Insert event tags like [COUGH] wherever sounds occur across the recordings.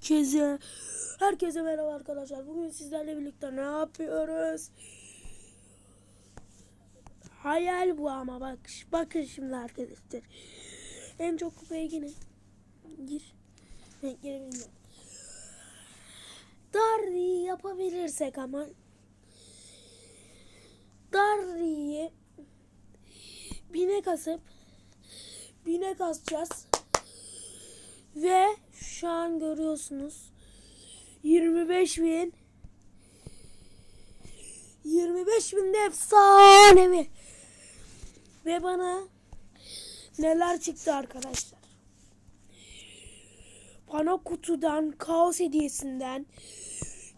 Herkese herkese merhaba arkadaşlar. Bugün sizlerle birlikte ne yapıyoruz? Hayal bu ama bak bakın şimdi arkadaşlar. En çok kupaya yine gir. Renkleri bilmiyorum. Darry'i yapabilirsek ama Darry'i bine kasıp bine kasacağız. Ve şu an görüyorsunuz. 25 bin. 25 bin de efsanevi ve bana neler çıktı arkadaşlar. Bana kutudan kaos hediyesinden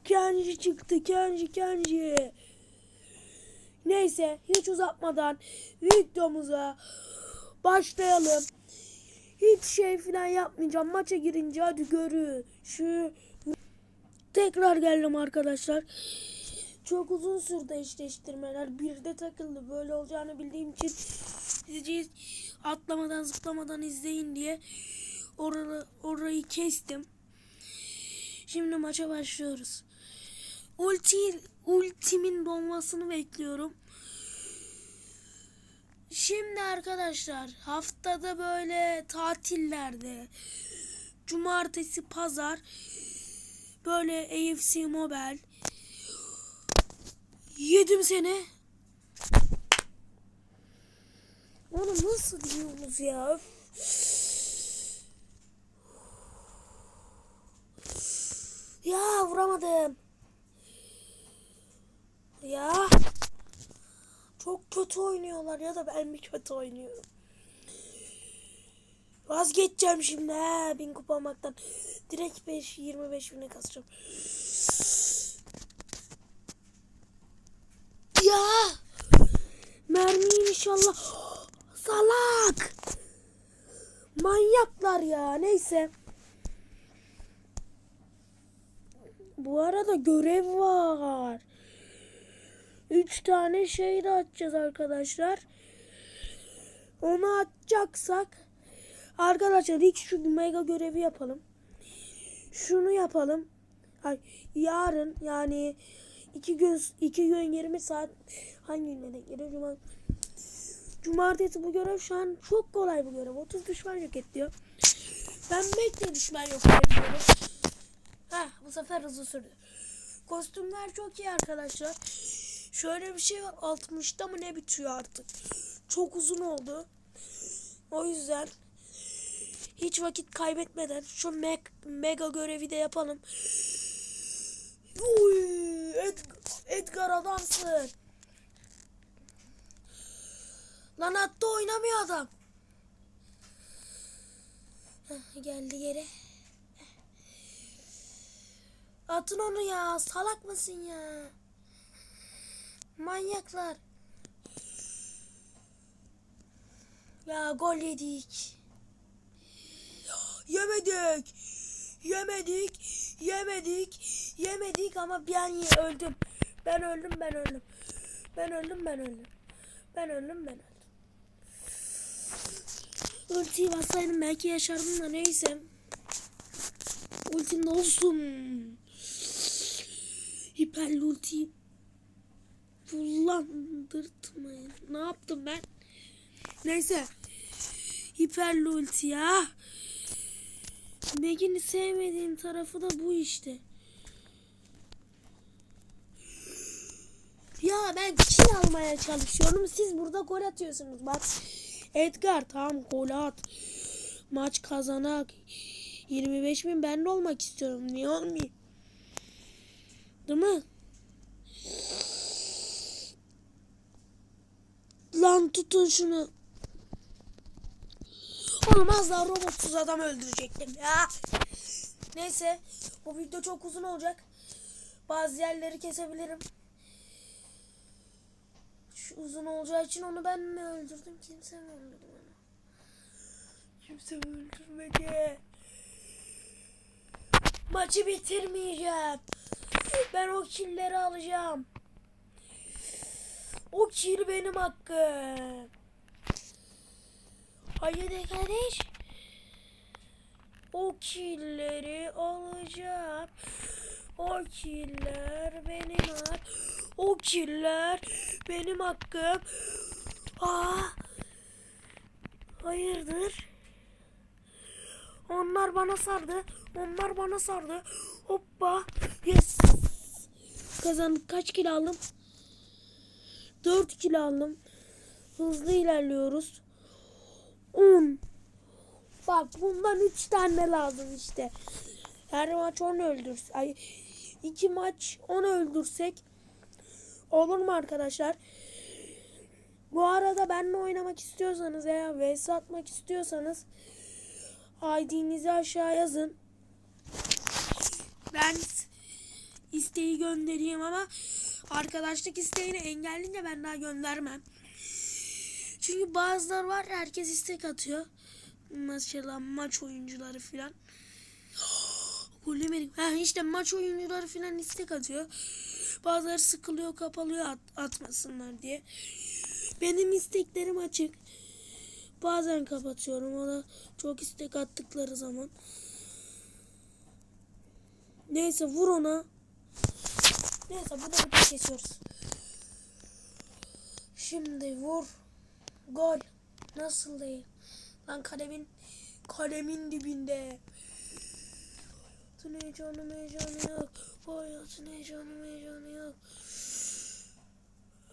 Kenji çıktı Kenji Kenji. Neyse hiç uzatmadan videomuza başlayalım hiç şey falan yapmayacağım. Maça girince hadi görü. Şu tekrar geldim arkadaşlar. Çok uzun sürdü eşleştirmeler. Bir de takıldı. Böyle olacağını bildiğim için sizi atlamadan zıplamadan izleyin diye orayı, orayı kestim. Şimdi maça başlıyoruz. Ulti, ultimin dolmasını bekliyorum. Şimdi arkadaşlar haftada böyle tatillerde cumartesi pazar böyle AFC Mobile yedim seni. Onu nasıl diyorsunuz ya? Ya vuramadım. Ya. Çok kötü oynuyorlar ya da ben mi kötü oynuyorum? Vazgeçeceğim şimdi he bin kupa almaktan. Direkt 5 25 bine kasacağım. Ya! Mermi inşallah. Salak! Manyaklar ya. Neyse. Bu arada görev var. Üç tane şey de atacağız arkadaşlar. Onu atacaksak arkadaşlar ilk şu mega görevi yapalım. Şunu yapalım. Yarın yani iki gün iki gün 20 saat hangi güne denk geliyor? Cuma, Cumartesi bu görev şu an çok kolay bu görev. 30 düşman yok et diyor. Ben bekle düşman yok ediyorum. Heh, bu sefer hızlı sürdü. Kostümler çok iyi arkadaşlar. Şöyle bir şey var 60'ta mı ne bitiyor artık. Çok uzun oldu. O yüzden hiç vakit kaybetmeden şu meg mega görevi de yapalım. Uy, Edgar, Edgar adamsın. Lan hatta oynamıyor adam. Geldi yere. Atın onu ya. Salak mısın ya? Manyaklar. Ya gol yedik. Yemedik. Yemedik. Yemedik. Yemedik ama ben öldüm. Ben öldüm ben öldüm. Ben öldüm ben öldüm. Ben öldüm ben öldüm. Ultiyi bassaydım belki yaşardım da neyse. Ultim de olsun. Hiperli ultiyi kullandırtmayın. Ne yaptım ben? Neyse. Hiperli ulti ya. Meg'in sevmediğim tarafı da bu işte. Ya ben kill almaya çalışıyorum. Siz burada gol atıyorsunuz. Bak Edgar tamam gol at. Maç kazanak. 25 bin ben de olmak istiyorum. Niye olmayayım? Değil mi? Lan tutun şunu. Oğlum az daha robotsuz adam öldürecektim ya. Neyse. Bu video çok uzun olacak. Bazı yerleri kesebilirim. Şu uzun olacağı için onu ben mi öldürdüm? Kimse mi öldürdü onu? Kimse mi öldürmedi? Maçı bitirmeyeceğim. Ben o killeri alacağım. O kill benim hakkım. Haydi kardeş. O killeri alacağım. O killer benim hak. O killer benim hakkım. Aa, hayırdır? Onlar bana sardı. Onlar bana sardı. Hoppa. Yes. Kazandık. Kaç kilo aldım? 4 kilo aldım. Hızlı ilerliyoruz. 10. Bak bundan 3 tane lazım işte. Her maç 10 öldürsek. Ay 2 maç 10 öldürsek olur mu arkadaşlar? Bu arada benimle oynamak istiyorsanız veya vs atmak istiyorsanız ID'nizi aşağı yazın. Ben isteği göndereyim ama arkadaşlık isteğini engelleyince ben daha göndermem. Çünkü bazıları var herkes istek atıyor. Mesela maç oyuncuları filan. [GASPS] Gollemedik. Ha işte maç oyuncuları filan istek atıyor. Bazıları sıkılıyor kapalıyor at, atmasınlar diye. Benim isteklerim açık. Bazen kapatıyorum. O da çok istek attıkları zaman. Neyse vur ona. Neyse burada bir geçiyoruz. Şimdi vur. Gol. Nasıl değil? Lan kalemin kalemin dibinde. Hayatın heyecanı heyecanı yok. Hayatın heyecanı heyecanı yok.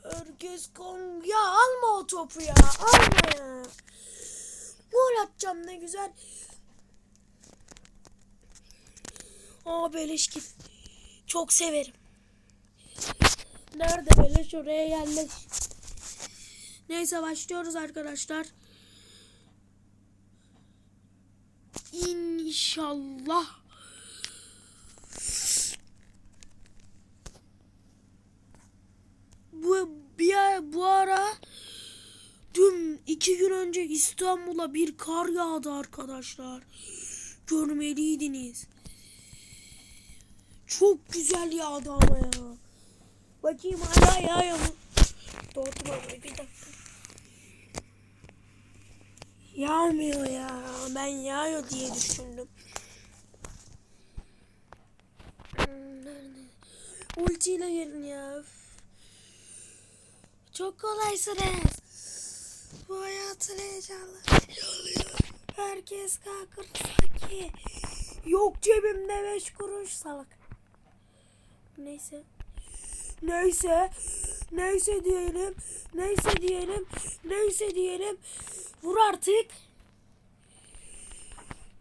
Herkes kon... Ya alma o topu ya. Alma. Gol atacağım ne güzel. Aa beleşkin. Çok severim. Nerede beleş oraya yerleş. Neyse başlıyoruz arkadaşlar. İnşallah. Bu bir bu ara dün iki gün önce İstanbul'a bir kar yağdı arkadaşlar. Görmeliydiniz. Çok güzel yağdı ama ya. Bakayım hala yağıyor mu? Doğdum ama bir dakika. Yağmıyor ya. Ben yağıyor diye düşündüm. Hmm, nerede? Ultiyle gelin ya. Çok kolaysınız. Bu hayatın heyecanlı. Herkes kalkır sanki. Yok cebimde beş kuruş salak. Neyse. Neyse. Neyse diyelim. Neyse diyelim. Neyse diyelim. Vur artık.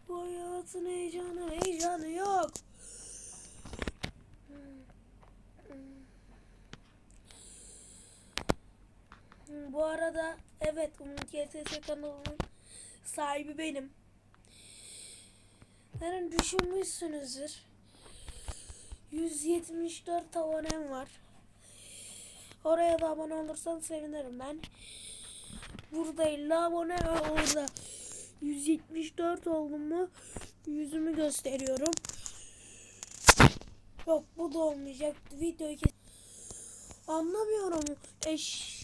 Bu hayatın heyecanı heyecanı yok. Bu arada evet Umut YTS kanalının sahibi benim. Neren düşünmüşsünüzdür. 174 abonem var. Oraya da abone olursan sevinirim ben. Burada 50 abone orada 174 oldum mu yüzümü gösteriyorum. Yok bu da olmayacak. Videoyu kes. Anlamıyorum. Eş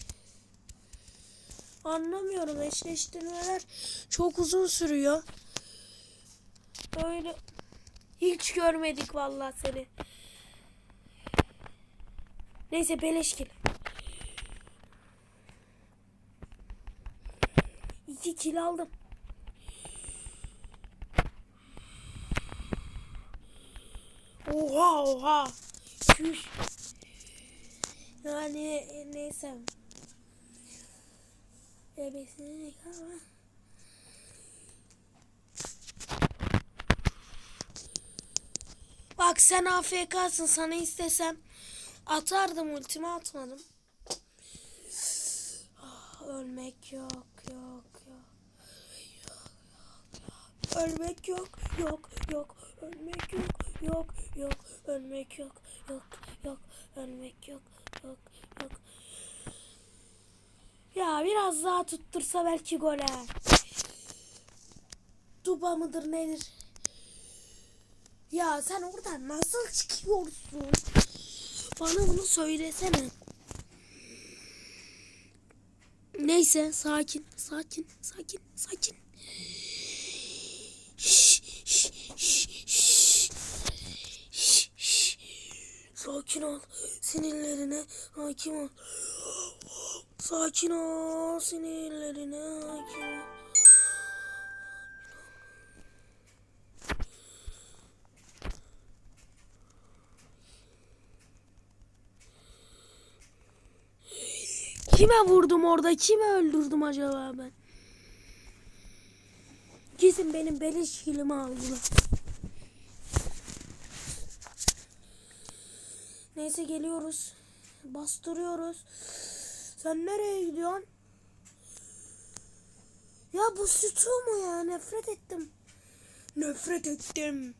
Anlamıyorum. Eşleştirmeler çok uzun sürüyor. Böyle hiç görmedik vallahi seni. Neyse beleşkin. İki kilo aldım. Oha oha. Şuş. Yani e, neyse. Bebesini ama. Bak sen AFK'sın sana istesem atardım ultimi atmadım. Ah, ölmek yok yok yok. Ölmek yok yok yok ölmek yok yok yok ölmek yok yok yok ölmek yok yok yok. Ya biraz daha tuttursa belki gole. Duba mıdır nedir? Ya sen oradan nasıl çıkıyorsun? Bana bunu söylesene. Neyse sakin sakin sakin sakin. Sakin ol. Sinirlerine hakim ol. Sakin ol. Sinirlerine hakim ol. Kime vurdum orada? Kime öldürdüm acaba ben? Kesin benim beleş kilimi aldılar. Neyse geliyoruz. Bastırıyoruz. Sen nereye gidiyorsun? Ya bu sütü mu ya? Nefret ettim. Nefret ettim.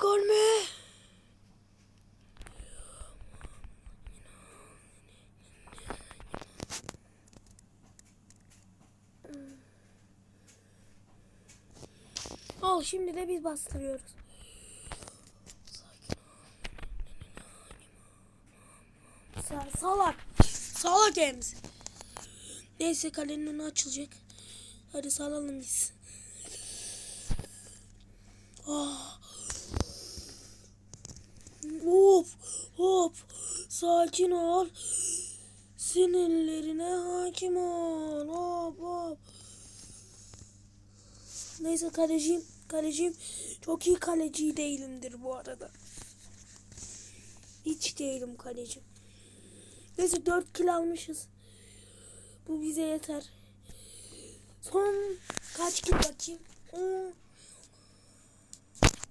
Gol Al şimdi de biz bastırıyoruz. Sa- salak. Salak emzi. Neyse kalenin önü açılacak. Hadi salalım biz. Ah. Hop hop. Sakin ol. Sinirlerine hakim ol. Hop hop. Neyse kaleciyim. Kaleciyim. Çok iyi kaleci değilimdir bu arada. Hiç değilim kaleci. Neyse 4 kilo almışız. Bu bize yeter. Son kaç kilo bakayım? 10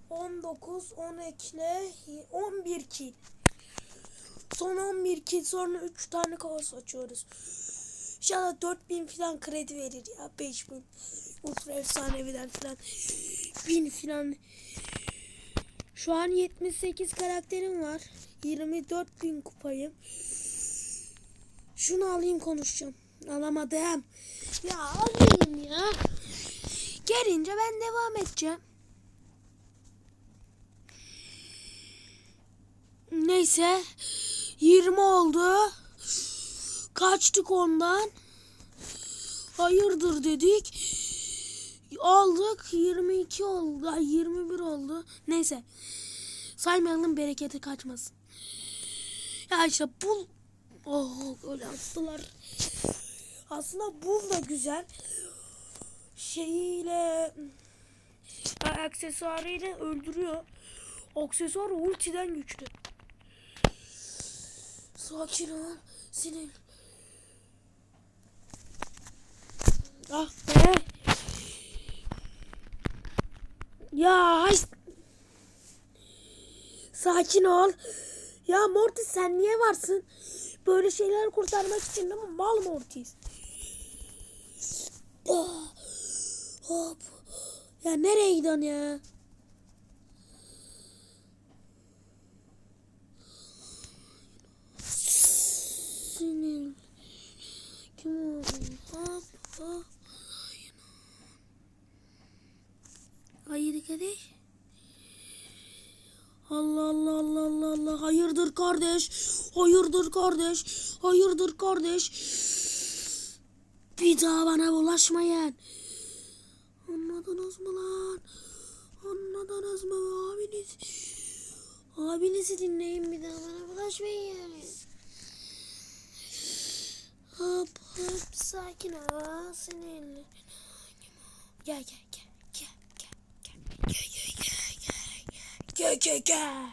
19 10 ekle 11 kil. Son 11 kil sonra 3 tane kaos açıyoruz. İnşallah 4000 falan kredi verir ya 5000. Ultra efsaneviden falan 1000 falan. Şu an 78 karakterim var. 24 bin kupayım. Şunu alayım konuşacağım. Alamadım. Ya alayım ya. Gelince ben devam edeceğim. Neyse. 20 oldu. Kaçtık ondan. Hayırdır dedik. Aldık 22 oldu. Ay, 21 oldu. Neyse. Saymayalım bereketi kaçmasın. Ya işte bul. Oh öyle attılar. Aslında bul da güzel. Şeyiyle aksesuarıyla öldürüyor. Aksesuar ultiden güçlü. Sakin ol. Sinir. Ah be. Ya hay. Sakin ol. Ya Mortis sen niye varsın? Böyle şeyler kurtarmak için ama mal Mortis. Ah, Hop. Ya nereye gidiyorsun ya? Sinir. Kim oldu? Hop hop. Hayır kardeş. Allah Allah Allah Allah Allah. Hayırdır kardeş? Hayırdır kardeş? Hayırdır kardeş? Bir daha bana bulaşmayın. Anladınız mı lan? Anladınız mı abiniz? Abinizi dinleyin bir daha bana bulaşmayın. Hop hop sakin ol sinirli. Gel gel gel gel gel gel gel gel gel.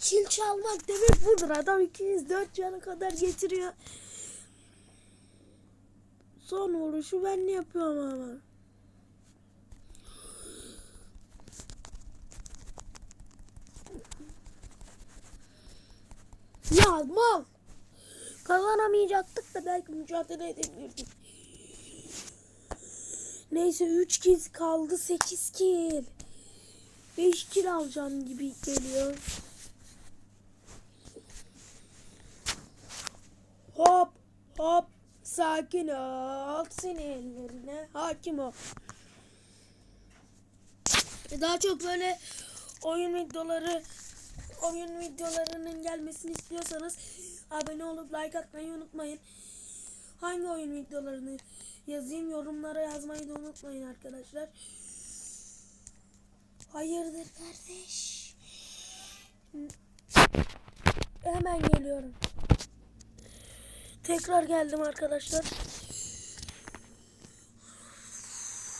Çil çalmak demek budur. Adam 204 canı kadar getiriyor. Son vuruşu ben ne yapıyorum ama. Ya mal. Kazanamayacaktık da belki mücadele edebilirdik. Neyse 3 kill kaldı 8 kill. 5 kill alacağım gibi geliyor. Hop hop sakin ol sinirlerine hakim ol. Daha çok böyle oyun videoları oyun videolarının gelmesini istiyorsanız abone olup like atmayı unutmayın. Hangi oyun videolarını yazayım yorumlara yazmayı da unutmayın arkadaşlar. Hayırdır kardeş? Hemen geliyorum. Tekrar geldim arkadaşlar.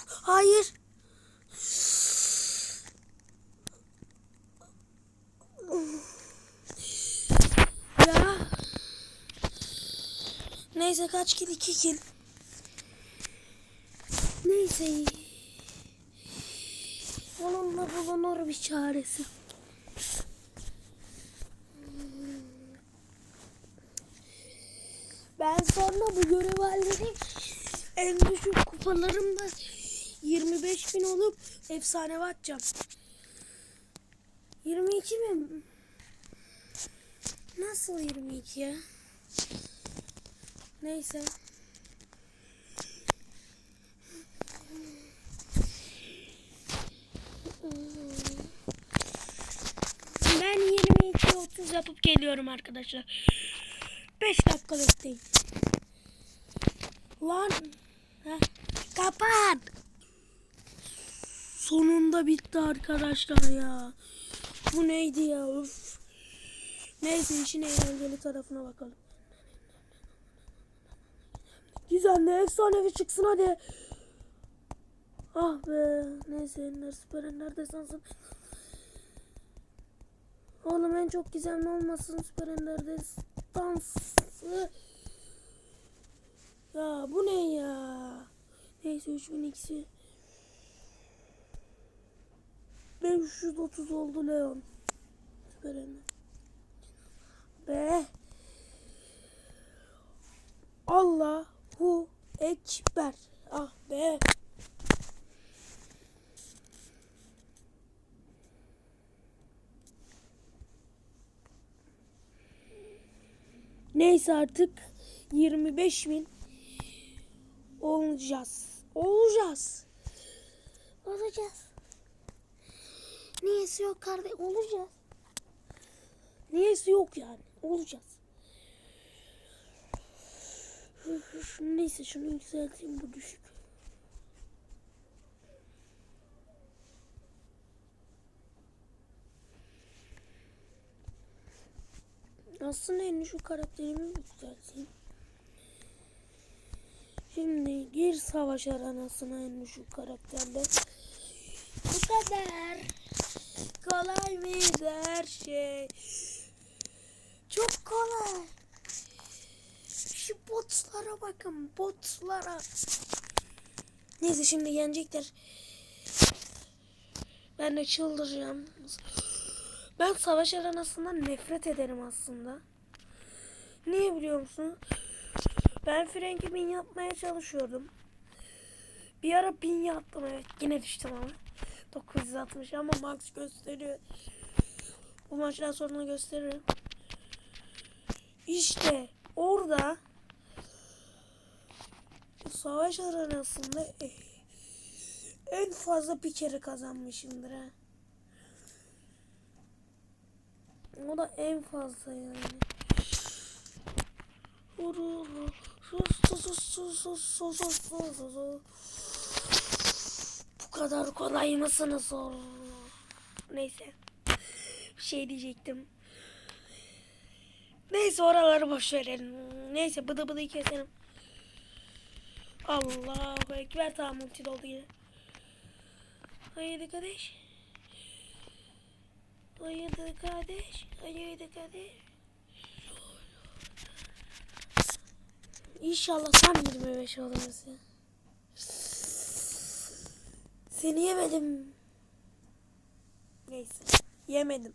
Hayır. Ya. Neyse kaç kill? 2 kill. Neyse. Onunla bulunur bir çaresi. Ben sonra bu görev halledip en düşük kupalarımda 25 bin olup efsane atacağım. 22 mi? Nasıl 22 ya? Neyse. Ben 22 30 yapıp geliyorum arkadaşlar. 5 dakika bekleyin. Lan. Heh. Kapat. Sonunda bitti arkadaşlar ya. Bu neydi ya? Üf. Neyse işin eğlenceli tarafına bakalım. Gizemli efsanevi çıksın hadi. Ah be. Neyse Ender Süper Ender desansın. Oğlum en çok gizemli olmasın Süper Ender destansı. Ya bu ne ya? Neyse 3000 ikisi. 530 oldu Leon. Süper Ender. Be. Allahu Ekber. Ah be. Neyse artık 25 bin olacağız. Olacağız. Olacağız. Niyesi yok kardeş. Olacağız. Niyesi yok yani. Olacağız. Neyse şunu yükselteyim bu düşük. Aslında en şu karakterimi yükselteyim. Şimdi gir savaş aranasına en şu karakterle. Bu kadar. Kolay mıydı her şey? Çok kolay. Şu botlara bakın botlara. Neyse şimdi yenecekler. Ben de çıldıracağım. Ben savaş arenasından nefret ederim aslında. Niye biliyor musun? Ben Frank'i bin yapmaya çalışıyordum. Bir ara bin yaptım evet. Yine düştüm ama. 960 ama max gösteriyor. Bu maçtan sonra gösteririm. İşte orada savaş arenasında en fazla bir kere kazanmışımdır ha. O da en fazla yani. Vurur. Bu kadar kolay mısınız? Neyse. Bir şey diyecektim. Neyse oraları boş verelim. Neyse bıdı bıdı keselim. Allahu Ekber tamam ulti doldu yine. Haydi kardeş. Hayırdır kardeş? Hayırdır kardeş? İnşallah tam 25 oluruz ya. Seni yemedim. Neyse. Yemedim.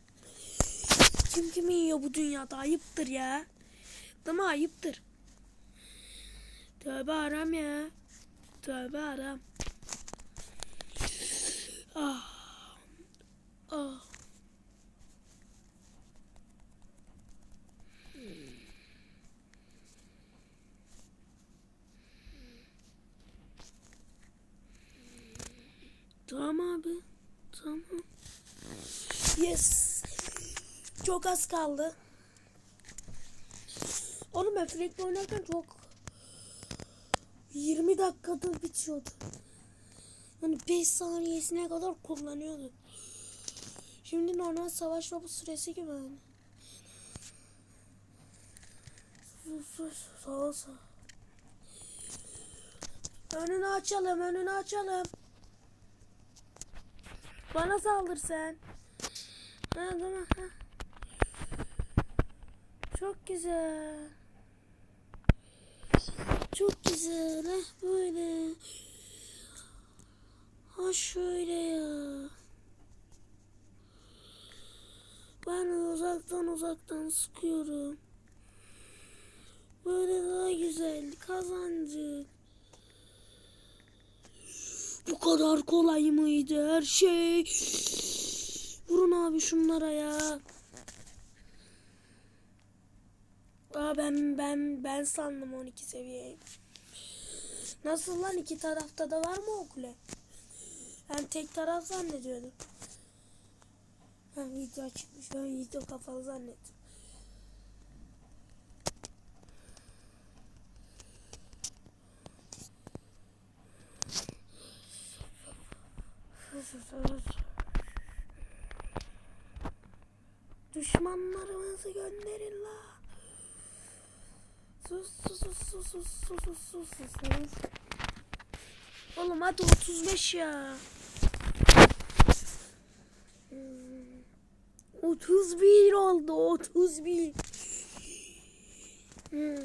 Kim kimi yiyor bu dünyada? Ayıptır ya. Mi? Ayıptır. Tövbe aram ya. Tövbe aram. Ah. Ah. Tamam abi. Tamam. Yes. Çok az kaldı. Oğlum ben Frank'le oynarken çok 20 dakikada bitiyordu. Hani 5 saniyesine kadar kullanıyordu. Şimdi normal savaş robot süresi gibi yani. Sus sus sağ sağ. Önünü açalım önünü açalım. Bana saldır sen. Ha tamam ha. Çok güzel. Çok güzel. Heh, böyle. Ha şöyle ya. Ben uzaktan uzaktan sıkıyorum. Böyle daha güzel kazancı. Bu kadar kolay mıydı her şey? Vurun abi şunlara ya. Aa ben ben ben sandım 12 seviye. Nasıl lan iki tarafta da var mı o kule? Ben tek taraf zannediyordum. Ha video açıkmış. Ben video kafalı zannettim. Düşmanlarımızı gönderin la. Sus sus sus sus sus sus sus sus sus. Oğlum hadi 35 ya. Hmm. 31 oldu 31. Hmm.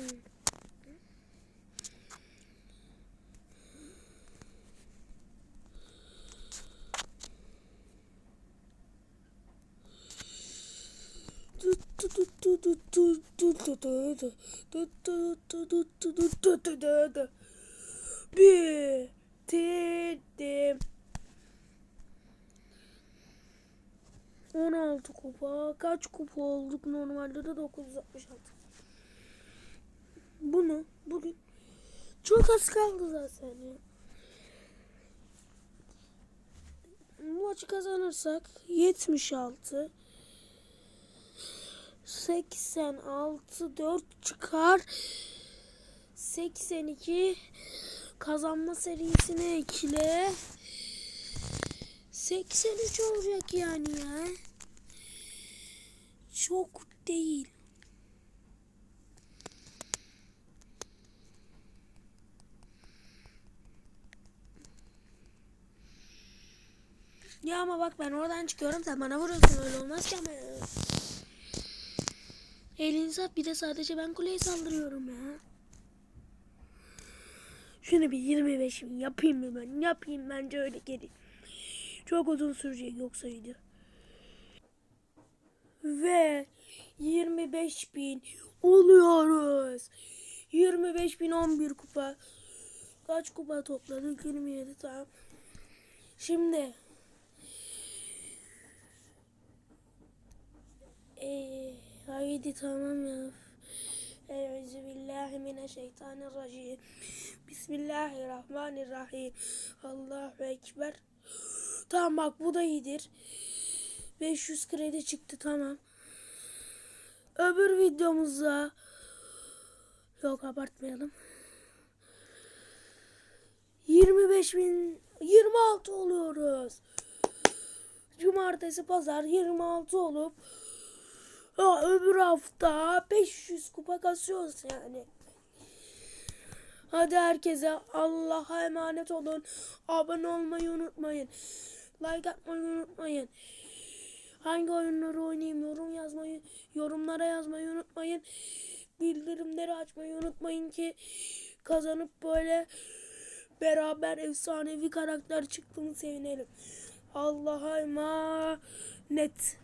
Bitirdim. 16 kupa. Kaç kupa olduk normalde de 966. Bunu bugün çok az kaldı zaten ya. Maçı kazanırsak 76 86 4 çıkar. 82 kazanma serisine ekle. 83 olacak yani ya. Çok değil. Ya ama bak ben oradan çıkıyorum sen bana vuruyorsun öyle olmaz ki ama. Ya. El insaf bir de sadece ben kuleye saldırıyorum ya. Şunu bir 25 bin yapayım mı ben? Yapayım bence öyle geri. Çok uzun sürecek yoksa video. Ve 25 bin oluyoruz. 25 bin 11 kupa. Kaç kupa topladık? 27 tamam. Şimdi Ee, haydi tamam ya. Euzubillahimineşşeytanirracim. Bismillahirrahmanirrahim. Allahu Ekber. Tamam bak bu da iyidir. 500 kredi çıktı tamam. Öbür videomuzda yok abartmayalım. 25 bin 26 oluyoruz. Cumartesi pazar 26 olup ya öbür hafta 500 kupa kasıyoruz yani. Hadi herkese Allah'a emanet olun. Abone olmayı unutmayın. Like atmayı unutmayın. Hangi oyunları oynayayım yorum yazmayı, yorumlara yazmayı unutmayın. Bildirimleri açmayı unutmayın ki kazanıp böyle beraber efsanevi karakter çıktığımı sevinelim. Allah'a emanet.